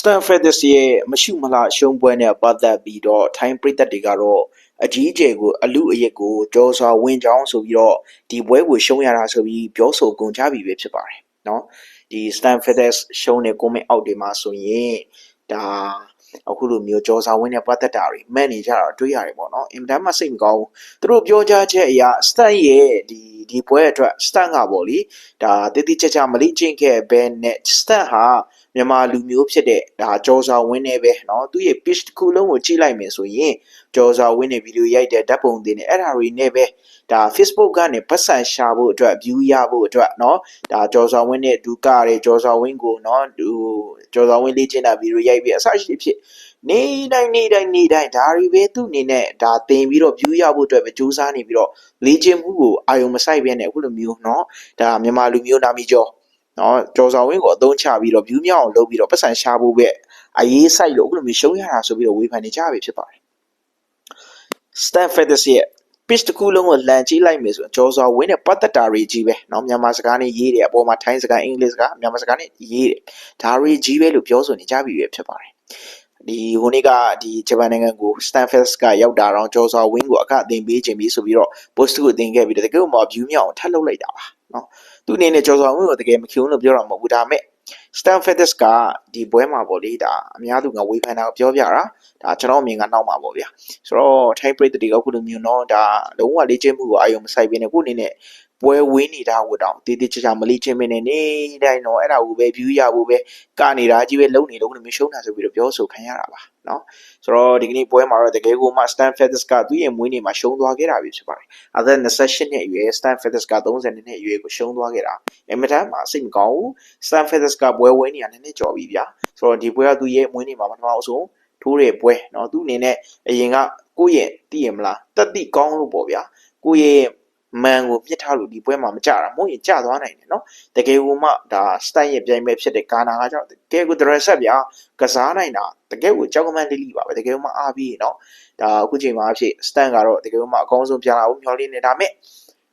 Stanford ရဲ့မရှုမလှရှုံးပွဲနဲ့ပတ်သက်ပြီးတော့ထိုင်းပြည်သက်တွေကတော့အကြီးအကျယ်ကိုအလူအယက်ကိုကြောစွာဝင်ကြောင်းဆိုပြီးတော့ဒီပွဲကိုရှုံးရတာဆိုပြီးပြောဆိုကုန်ကြပြီပဲဖြစ်ပါတယ်เนาะဒီ Stanford ရှုံးတဲ့ comment အောက်တွေမှာဆိုရင်ဒါ အခုလိုမျိုးကြောစာဝင်းနဲ့ပတ်သက်တာတွေမှန်နေကြတာတွေ့ရတယ်ပေါ့နော်အင်တန်မှစိတ်မကောင်းဘူးသူတို့ပြောကြားချက်အရာ stat ရဲ့ဒီဒီပွဲအတွက် stat ကပေါ့လေဒါတိတိကျကျမလိကျင့်ခဲ့ဘဲနဲ့ stat ဟာမြန်မာလူမျိုးဖြစ်တဲ့ဒါကြောစာဝင်းနေပဲเนาะသူရဲ့ pitch တစ်ခုလုံးကိုကြည့်လိုက်မယ်ဆိုရင်ကြောစာဝင်းနေဗီဒီယိုရိုက်တဲ့ဓာတ်ပုံတွေနဲ့အဲ့ဒါတွေနဲ့ပဲဒါ Facebook ကနေပတ်စံရှာဖို့အတွက် view ရဖို့အတွက်เนาะဒါကြောစာဝင်းနဲ့ဒူကရဲကြောစာဝင်းကိုเนาะဟိုကြောစာဝင်းလေ့ကျင့်တာဗီဒီယိုရိုက်ပြီးအစရှိဖြစ် နေတိုင်းနေတိုင်းနေတိုင်းဒါတွေပဲသူ့အနေနဲ့ဒါတင်ပြီးတော့ view ရဖို့အတွက်ပဲစူးစမ်းနေပြီးတော့လေ့ကျင့်မှုကိုအာယုံမဆိုင်ဘဲနဲ့အခုလိုမျိုးเนาะဒါမြန်မာလူမျိုးနာမည်ကျော်နော်ကြော်ဆောင်ဝင်းကိုအသုံးချပြီးတော့ view မြောက်အောင်လုပ်ပြီးတော့ပတ်စံရှာဖို့ပဲအရေးဆိုင်လို့အခုလိုမျိုးရှုံးရတာဆိုပြီးတော့ဝေဖန်နေကြပြီဖြစ်ပါတယ် Stanford ရဲ့ pitch တစ်ခုလုံးကိုလန်ကြည့်လိုက်မယ်ဆိုရင်ကြော်စွာဝင်းနဲ့ပတ်သက်တာတွေကြီးပဲเนาะမြန်မာစကားနဲ့ရေးတယ်အပေါ်မှာထိုင်းစကားအင်္ဂလိပ်စကားမြန်မာစကားနဲ့ရေးတယ်ဒါတွေကြီးပဲလို့ပြောဆိုနေကြပြီပဲဖြစ်ပါတယ် ဒီဟိုနေ့ကဒီဂျပန်နိုင်ငံကို Stanford ကရောက်တာတော့ကြော်စွာဝင်းကိုအခအသင်ပေးခြင်းပြီးဆိုပြီးတော့ post ကိုသင်ခဲ့ပြီးတော့တကယ်မှ view မြောက်အောင်ထပ်လုပ်လိုက်တာပါเนาะသူအနေနဲ့ကြော်စွာဝင်းကိုတကယ်မခင်လို့ပြောတာမဟုတ်ဘူးဒါပေမဲ့ Stanford ကဒီပွဲမှာပေါ့လေဒါအများသူကဝေဖန်တာကိုပြောပြတာဒါကျွန်တော်အမြင်ကနောက်မှာပေါ့ဗျာဆိုတော့ထိုင်းပြည်သူတွေကခုလိုမျိုးเนาะဒါလုံးဝလေ့ကျင့်မှုကိုအာရုံမစိုက်ဘဲနဲ့ခုအနေနဲ့ ပွဲဝင်းနေတာကိုတောင်တေးသေးချာချာမလေးချင်းမင်းနဲ့နေတိုင်းတော့အဲ့ဒါကိုပဲ view ရဖို့ပဲကနေတာကြီးပဲလုံနေလုံးနေမရှုံးတာဆိုပြီးတော့ပြောဆိုခံရတာပါနော်ဆိုတော့ဒီကနေ့ပွဲမှာတော့တကယ်ကိုမှ Stan Fettes ကသူ့ရဲ့မွေးနေ့မှာရှုံးသွားခဲ့တာဖြစ်ပါတယ်။အသက်28နှစ်အရွယ် Stan Fettes က30နှစ်အရွယ်ကိုရှုံးသွားခဲ့တာ။အမတန်မှစိတ်မကောင်းဘူး။ Stan Fettes ကပွဲဝင်းနေတာနည်းနည်းကြော်ပြီးဗျာ။ဆိုတော့ဒီပွဲကသူ့ရဲ့မွေးနေ့မှာပထမအဆုံးထိုးတဲ့ပွဲနော်။သူ့အနေနဲ့အရင်ကကိုယ့်ရဲ့သိရမလားတက်တိကောင်းလို့ပေါ့ဗျာ။ကိုယ့်ရဲ့ မန်ကိုပြစ်ထားလို့ဒီပွဲမှာမကြတာမဟုတ်ရင်ကြသွားနိုင်တယ်နော်တကယ်ကိုမှဒါစတိုင်ရဲ့ပြိုင်ပွဲဖြစ်တဲ့ကာနာကကြောင့်တကယ်ကိုဒရက်ဆက်ဗျာကစားနိုင်တာတကယ်ကိုကြောက်ကမန်းလေးလေးပါပဲတကယ်ကိုမှအားပြီးနော်ဒါအခုချိန်မှာအဖြစ်စတန်ကတော့တကယ်ကိုမှအကောင်းဆုံးပြလာဖို့မျှော်လင့်နေဒါမဲ့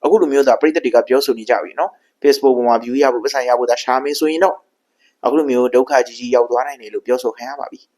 အခုလိုမျိုးသာပြည်သက်တွေကပြောဆိုနေကြပြီနော် Facebook ပေါ်မှာ view ရဖို့ပတ်စံရဖို့ဒါရှာမင်းဆိုရင်တော့အခုလိုမျိုးဒုက္ခကြီးကြီးရောက်သွားနိုင်တယ်လို့ပြောဆိုခံရပါပြီ။